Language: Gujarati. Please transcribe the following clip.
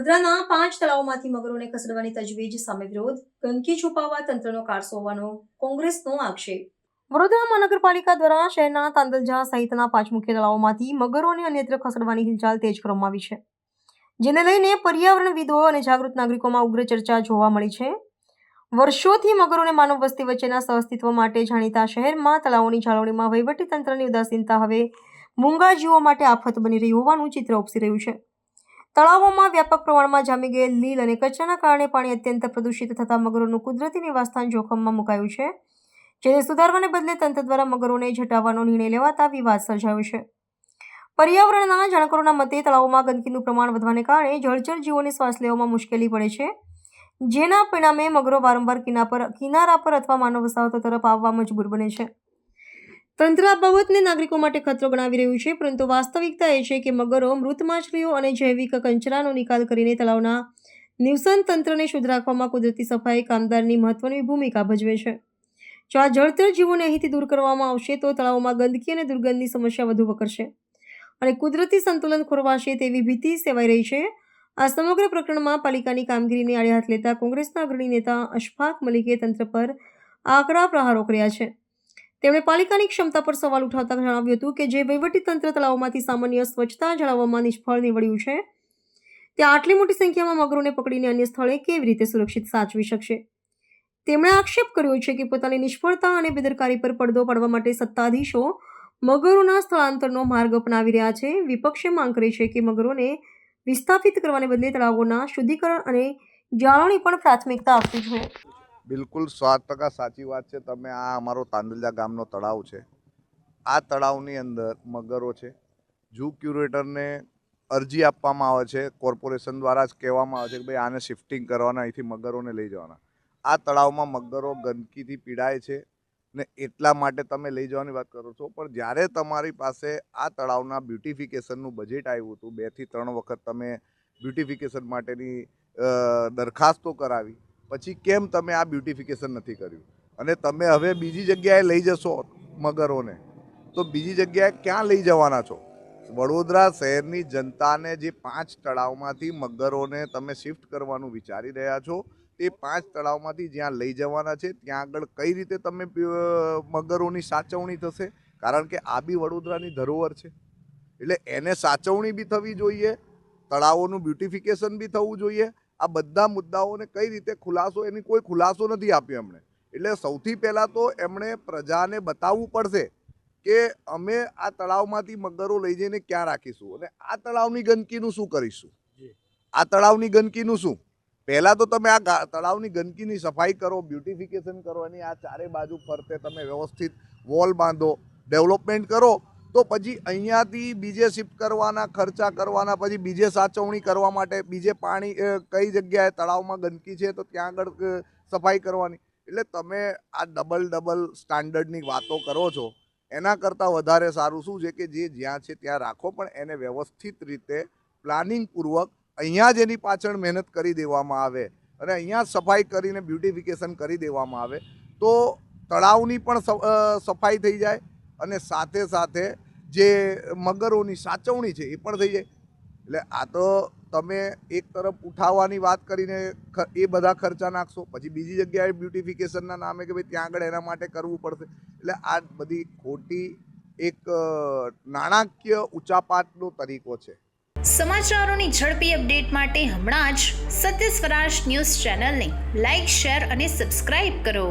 વડોદરાના પાંચ તળાવોમાંથી મગરોને ખસેડવાની તજવીજ સામે વિરોધ, ગંદકી છુપાવવા તંત્રનો કારસો હોવાનો કોંગ્રેસનો આક્ષેપ. વડોદરા મહાનગરપાલિકા દ્વારા શહેરના તાંદલજા સહિતના પાંચ મુખ્ય તળાવોમાંથી મગરોને અન્યત્ર ખસેડવાની હિલચાલ તેજ કરવામાં આવી છે. જેને લઈને પર્યાવરણવિદો અને જાગૃત નાગરિકોમાં ઉગ્ર ચર્ચા જોવા મળી છે. વર્ષોથી મગરો અને માનવ વસ્તી વચ્ચેના સહઅસ્તિત્વ માટે જાણીતા શહેરમાં તળાવોની જાળવણીમાં વહીવટી તંત્રની ઉદાસીનતા હવે મૂંગા જીવો માટે આફત બની રહી હોવાનું ચિત્ર ઉપસી રહ્યું છે. તળાવોમાં વ્યાપક પ્રમાણમાં જામી ગયેલ લીલ અને કચરાના કારણે પાણી અત્યંત પ્રદૂષિત થતાં મગરોનું કુદરતી નિવાસસ્થાન જોખમમાં મુકાયું છે, જેને સુધારવાને બદલે તંત્ર દ્વારા મગરોને ઝટાવવાનો નિર્ણય લેવાતા વિવાદ સર્જાયો છે. પર્યાવરણના જાણકારોના મતે, તળાવોમાં ગંદકીનું પ્રમાણ વધવાને કારણે જળચર જીવોને શ્વાસ લેવામાં મુશ્કેલી પડે છે, જેના પરિણામે મગરો વારંવાર કિના પર, કિનારા પર અથવા માનવ વસાહતો તરફ આવવા મજબૂર બને છે. તંત્ર આ બાબતને નાગરિકો માટે ખતરો ગણાવી રહ્યું છે, પરંતુ વાસ્તવિકતા એ છે કે મગરો મૃત માછલીઓ અને જૈવિક કંચરાનો નિકાલ કરીને તળાવના નિવસન તંત્રને શુદ્ધ રાખવામાં કુદરતી સફાઈ, કામદારની મહત્વની ભૂમિકા ભજવે છે. જો આ જળતર જીવોને અહીંથી દૂર કરવામાં આવશે, તો તળાવોમાં ગંદકી અને દુર્ગંધની સમસ્યા વધુ વકરશે અને કુદરતી સંતુલન ખોરવાશે તેવી ભીતિ સેવાઈ રહી છે. આ સમગ્ર પ્રકરણમાં પાલિકાની કામગીરીને આડે હાથ લેતા કોંગ્રેસના અગ્રણી નેતા અશફાક મલિકે તંત્ર પર આકરા પ્રહારો કર્યા છે. તેમણે પાલિકાની ક્ષમતા પર સવાલ ઉઠાવતા જણાવ્યું હતું કે જે વહીવટી તંત્ર તળાવોમાંથી સામાન્ય સ્વચ્છતા જાળવવામાં નિષ્ફળ નીવડ્યું છે, તે આટલી મોટી સંખ્યામાં મગરોને પકડીને અન્ય સ્થળે કેવી રીતે સુરક્ષિત સાચવી શકશે? તેમણે આક્ષેપ કર્યો છે કે પોતાની નિષ્ફળતા અને બેદરકારી પર પડદો પાડવા માટે સત્તાધીશો મગરોના સ્થળાંતરનો માર્ગ અપનાવી રહ્યા છે. વિપક્ષે માંગ કરી છે કે મગરોને વિસ્થાપિત કરવાને બદલે તળાવોના શુદ્ધિકરણ અને જાળવણી પણ પ્રાથમિકતા આપવી જોઈએ. બિલકુલ સો ટકા સાચી વાત છે. તમે આ અમારો તાંદલજા ગામનો તળાવ છે. આ તળાવની અંદર મગરો છે. જૂ ક્યુરેટરને અરજી આપવામાં આવે છે. કોર્પોરેશન દ્વારા જ કહેવામાં આવે છે કે ભાઈ આને શિફ્ટિંગ કરવાના, અહીંથી મગરોને લઈ જવાના. આ તળાવમાં મગરો ગંદકીથી પીડાય છે ને એટલા માટે તમે લઈ જવાની વાત કરો છો. પણ જ્યારે તમારી પાસે આ તળાવના બ્યુટિફિકેશનનું બજેટ આવ્યું હતું બેથી ત્રણ વખત તમે બ્યુટિફિકેશન માટેની દરખાસ્તો કરાવી પછી કેમ તમે આ બ્યુટિફિકેશન નથી કર્યું? અને તમે હવે બીજી જગ્યાએ લઈ જશો મગરોને, તો બીજી જગ્યાએ ક્યાં લઈ જવાના છો? વડોદરા શહેરની જનતાને જે પાંચ તળાવમાંથી મગરોને તમે શિફ્ટ કરવાનું વિચારી રહ્યા છો, તે પાંચ તળાવમાંથી જ્યાં લઈ જવાના છે, ત્યાં આગળ કઈ રીતે તમે મગરોની સાચવણી થશે? કારણ કે આ બી વડોદરાની ધરોહર છે. એટલે એને સાચવણી બી થવી જોઈએ, તળાવોનું બ્યુટિફિકેશન બી થવું જોઈએ આ બધા મુદ્દાઓને કઈ રીતે ખુલાસો એની કોઈ ખુલાસો નથી આપ્યો એમણે. એટલે સૌથી પહેલાં તો એમણે પ્રજાને બતાવવું પડશે કે અમે આ તળાવમાંથી મગરો લઈ જઈને ક્યાં રાખીશું અને આ તળાવની ગંદકીનું શું કરીશું? આ તળાવની ગંદકીનું શું? પહેલાં તો તમે આ તળાવની ગંદકીની સફાઈ કરો બ્યુટિફિકેશન કરો એની આ ચારે બાજુ ફરતે તમે વ્યવસ્થિત વોલ બાંધો ડેવલપમેન્ટ કરો તો પછી અહીંયાથી બીજે શિફ્ટ કરવાના, ખર્ચા કરવાના, પછી બીજે સાચવણી કરવા માટે, બીજે પાણી કઈ જગ્યાએ તળાવમાં ગંદકી છે તો ત્યાં આગળ સફાઈ કરવાની. એટલે તમે આ ડબલ ડબલ સ્ટાન્ડર્ડની વાતો કરો છો, એના કરતાં વધારે સારું શું છે કે જે જ્યાં છે ત્યાં રાખો, પણ એને વ્યવસ્થિત રીતે પ્લાનિંગપૂર્વક અહીંયા જ એની પાછળ મહેનત કરી દેવામાં આવે અને અહીંયા સફાઈ કરીને બ્યુટિફિકેશન કરી દેવામાં આવે. તો તળાવની પણ સફાઈ થઈ જાય અને સાથે સાથે જે મગરોની સાચવણી છે એ પણ થઈ જાય. એટલે આ તો તમે એક તરફ ઉઠાવવાની વાત કરીને એ બધા ખર્ચા નાખશો, પછી બીજી જગ્યાએ બ્યુટિફિકેશનના નામે કે ભાઈ ત્યાં આગળ એના માટે કરવું પડશે. એટલે આ બધી ખોટી એક નાણાકીય ઉચાપાટનો તરીકો છે. સમાચારોની ઝડપી અપડેટ માટે હમણાં જ સત્ય સ્વરાજ ન્યૂઝ ચેનલને લાઇક શેર અને સબસ્ક્રાઇબ કરો.